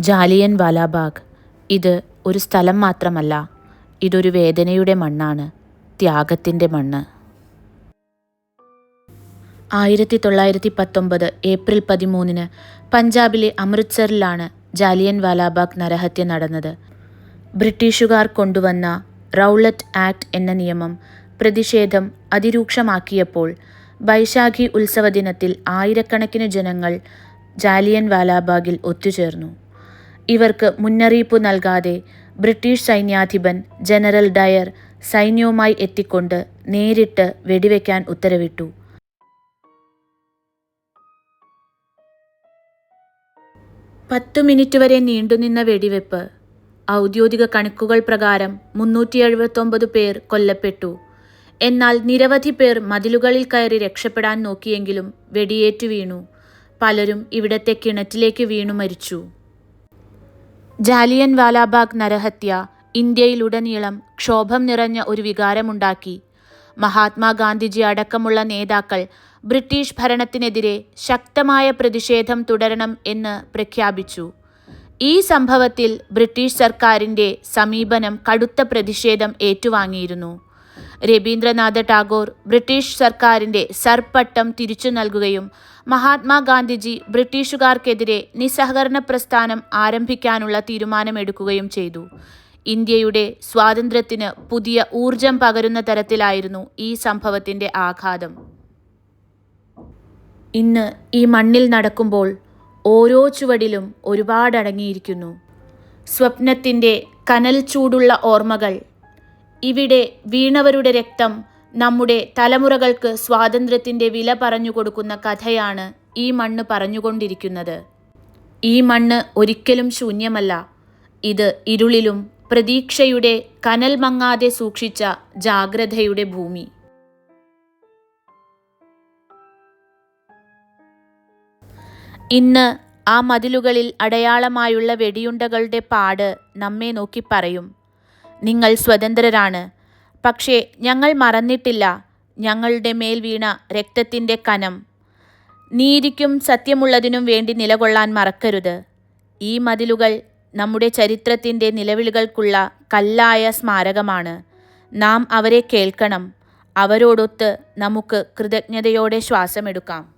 ജാലിയൻ വാലാബാഗ്. ഇത് ഒരു സ്ഥലം മാത്രമല്ല ഇതൊരു വേദനയുടെ മണ്ണാണ് ത്യാഗത്തിന്റെ മണ്ണ്. ആയിരത്തി തൊള്ളായിരത്തി പത്തൊമ്പത് ഏപ്രിൽ പതിമൂന്നിന് പഞ്ചാബിലെ അമൃത്സറിലാണ് ജാലിയൻ വാലാബാഗ് നരഹത്യ നടന്നത്. ബ്രിട്ടീഷുകാർ കൊണ്ടുവന്ന റൗളറ്റ് ആക്ട് എന്ന നിയമം പ്രതിഷേധം അതിരൂക്ഷമാക്കിയപ്പോൾ ബൈശാഖി ഉത്സവ ദിനത്തിൽ ആയിരക്കണക്കിന് ജനങ്ങൾ ജാലിയൻ വാലാബാഗിൽ ഒത്തുചേർന്നു. ഇവർക്ക് മുന്നറിയിപ്പ് നൽകാതെ ബ്രിട്ടീഷ് സൈന്യാധിപൻ ജനറൽ ഡയർ സൈന്യവുമായി എത്തിക്കൊണ്ട് നേരിട്ട് വെടിവെക്കാൻ ഉത്തരവിട്ടു. പത്തു മിനിറ്റ് വരെ നീണ്ടുനിന്ന വെടിവെപ്പ് ഔദ്യോഗിക കണക്കുകൾ പ്രകാരം മുന്നൂറ്റി എഴുപത്തൊമ്പത് പേർ കൊല്ലപ്പെട്ടു. എന്നാൽ നിരവധി പേർ മതിലുകളിൽ കയറി രക്ഷപ്പെടാൻ നോക്കിയെങ്കിലും വെടിയേറ്റു വീണു. പലരും ഇവിടത്തെ കിണറ്റിലേക്ക് വീണു മരിച്ചു. ജാലിയൻ വാലാബാഗ് നരഹത്യ ഇന്ത്യയിലുടനീളം ക്ഷോഭം നിറഞ്ഞ ഒരു വികാരമുണ്ടാക്കി. മഹാത്മാഗാന്ധിജി അടക്കമുള്ള നേതാക്കൾ ബ്രിട്ടീഷ് ഭരണത്തിനെതിരെ ശക്തമായ പ്രതിഷേധം തുടരണം എന്ന് പ്രഖ്യാപിച്ചു. ഈ സംഭവത്തിൽ ബ്രിട്ടീഷ് സർക്കാരിന്റെ സമീപനം കടുത്ത പ്രതിഷേധം ഏറ്റുവാങ്ങിയിരുന്നു. രവീന്ദ്രനാഥ ടാഗോർ ബ്രിട്ടീഷ് സർക്കാരിന്റെ സർപ്പട്ടം പട്ടം തിരിച്ചു നൽകുകയും മഹാത്മാഗാന്ധിജി ബ്രിട്ടീഷുകാർക്കെതിരെ നിസ്സഹകരണ പ്രസ്ഥാനം ആരംഭിക്കാനുള്ള തീരുമാനമെടുക്കുകയും ചെയ്തു. ഇന്ത്യയുടെ സ്വാതന്ത്ര്യത്തിന് പുതിയ ഊർജം പകരുന്ന തരത്തിലായിരുന്നു ഈ സംഭവത്തിന്റെ ആഘാതം. ഇന്ന് ഈ മണ്ണിൽ നടക്കുമ്പോൾ ഓരോ ചുവടിലും ഒരുപാടടങ്ങിയിരിക്കുന്നു. സ്വപ്നത്തിന്റെ കനൽ ചൂടുള്ള ഓർമ്മകൾ ഇവിടെ വീണവരുടെ രക്തം നമ്മുടെ തലമുറകൾക്ക് സ്വാതന്ത്ര്യത്തിന്റെ വില പറഞ്ഞു കൊടുക്കുന്ന കഥയാണ് ഈ മണ്ണ് പറഞ്ഞുകൊണ്ടിരിക്കുന്നത്. ഈ മണ്ണ് ഒരിക്കലും ശൂന്യമല്ല. ഇത് ഇരുളിലും പ്രതീക്ഷയുടെ കനൽ മങ്ങാതെ സൂക്ഷിച്ച ജാഗ്രതയുടെ ഭൂമി. ഇന്ന് ആ മതിലുകളിൽ അടയാളമായുള്ള വെടിയുണ്ടകളുടെ പാട് നമ്മെ നോക്കി പറയും. നിങ്ങൾ സ്വതന്ത്രരാണ്. പക്ഷേ ഞങ്ങൾ മറന്നിട്ടില്ല. ഞങ്ങളുടെ മേൽ വീണ രക്തത്തിന്റെ കനം. നീതിക്കും സത്യമുള്ളതിനും വേണ്ടി നിലകൊള്ളാൻ മറക്കരുത്. ഈ മതിലുകൾ നമ്മുടെ ചരിത്രത്തിന്റെ നിലവിളികൾക്കുള്ള കല്ലായ സ്മാരകമാണ്. നാം അവരെ കേൾക്കണം. അവരോടൊത്ത് നമുക്ക് കൃതജ്ഞതയോടെ ശ്വാസമെടുക്കാം.